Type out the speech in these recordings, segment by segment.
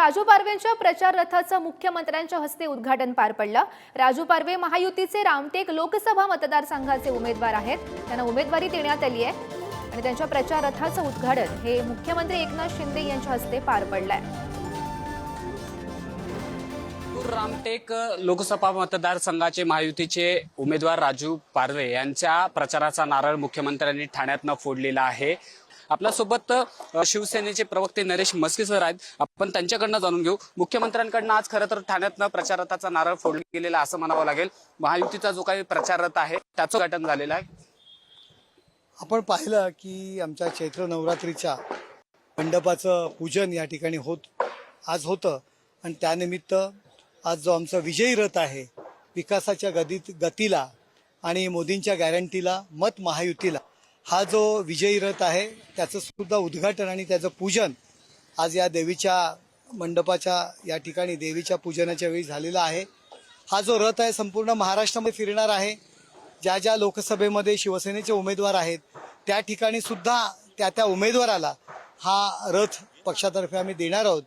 राजू पारवेंच्या प्रचार रथाचं मुख्यमंत्र्यांच्या हस्ते उद्घाटन पार पडलं. राजू पारवे महायुतीचे रामटेक लोकसभा मतदारसंघाचे उमेदवार आहेत. त्यांना उमेदवारी देण्यात आली आहे. आणि त्यांच्या प्रचार रथाचं उद्घाटन हे मुख्यमंत्री एकनाथ शिंदे यांच्या हस्ते पार पडलंय. नागपूर रामटेक लोकसभा मतदारसंघाचे महायुतीचे उमेदवार राजू पारवे यांच्या प्रचाराचा नारळ मुख्यमंत्र्यांनी ठाण्यातनं फोडलेला आहे. आपल्यासोबत शिवसेनेचे प्रवक्ते नरेश मस्के सर आहेत. आपण त्यांच्याकडनं जाणून घेऊ. मुख्यमंत्र्यांकडनं आज खरं तर ठाण्यातनं प्रचारताचा नारळ फोडला गेलेला असं म्हणावं लागेल. महायुतीचा जो काही प्रचाररथ आहे त्याचं उद्घाटन झालेलं आहे. आपण पाहिलं की आमच्या चैत्र नवरात्रीच्या मंडपाचं पूजन या ठिकाणी होत आज होतं. आणि त्यानिमित्त आज जो आमचा विजयी रथ आहे विकासाच्या गतीत गतीला आणि मोदींच्या गॅरंटीला मत महायुतीला हा जो विजयी रथ आहे त्याचं सुद्धा उद्घाटन आणि त्याचं पूजन आज या देवीच्या मंडपाच्या या ठिकाणी देवीच्या पूजनाच्या वेळी झालेला आहे. हा जो रथ आहे संपूर्ण महाराष्ट्रामध्ये फिरणार आहे. ज्या ज्या लोकसभेमध्ये शिवसेनेचे उमेदवार आहेत त्या ठिकाणी सुद्धा त्या त्या उमेदवाराला हा रथ पक्षातर्फे आम्ही देणार आहोत.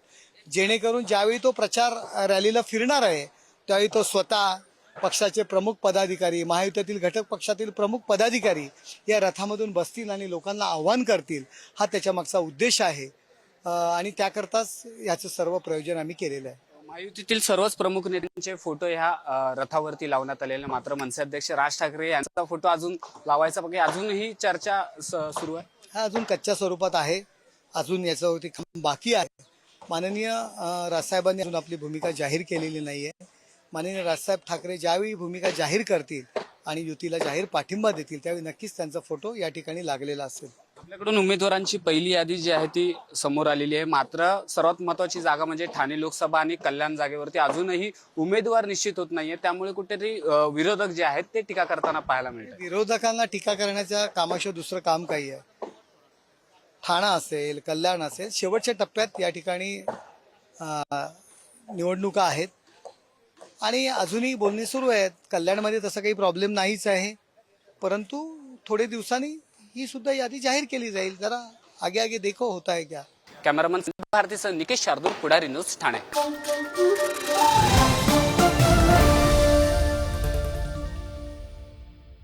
जेणेकरून ज्यावेळी तो प्रचार रॅलीला फिरणार आहे त्यावेळी तो स्वतः पक्षाचे प्रमुख पदाधिकारी महायुतीतील घटक पक्षातील प्रमुख पदाधिकारी या रथामधून बसतील आणि लोकांना आव्हान करतील हा त्याच्या मागचा उद्देश आहे. आणि त्याकरताच याचं सर्व प्रयोजन आम्ही केलेलं आहे. महायुतीतील सर्वच प्रमुख नेत्यांचे फोटो ह्या रथावरती लावण्यात आलेले. मात्र मनसे अध्यक्ष राज ठाकरे यांचा फोटो अजून लावायचा बाकी अजूनही चर्चा सुरू आहे. हा अजून कच्च्या स्वरूपात आहे. अजून याच्यावरती बाकी आहे. माननीय राजसाहेबांनी अजून आपली भूमिका जाहीर केलेली नाही आहे माननीय राजसाहेब ठाकरे ज्यावेळी भूमिका जाहीर करतील आणि युतीला जाहीर पाठिंबा देतील त्यावेळी नक्कीच त्यांचा फोटो या ठिकाणी लागलेला असेल. आपल्याकडून उमेदवारांची पहिली यादी जी आहे ती समोर आलेली आहे. मात्र सर्वात महत्वाची जागा म्हणजे ठाणे लोकसभा आणि कल्याण जागेवरती अजूनही उमेदवार निश्चित होत नाहीये. त्यामुळे कुठेतरी विरोधक जे आहेत ते टीका करताना पाहायला मिळतात विरोधकांना टीका करण्याच्या कामाशिवाय दुसरं काम काही आहे ठाणा असेल कल्याण असेल शेवटच्या टप्प्यात या ठिकाणी निवडणुका आहेत. आणि अजूनही बोलणी सुरू आहेत. कल्याणमध्ये तसं काही प्रॉब्लेम नाहीच आहे. परंतु थोडे दिवसांनी ही सुद्धा यादी जाहीर केली जाईल. जरा आगे आगे देखो होता है क्या? कॅमेरामन भारतीसह निकेश शार्दूल पुढारी न्यूज ठाणे.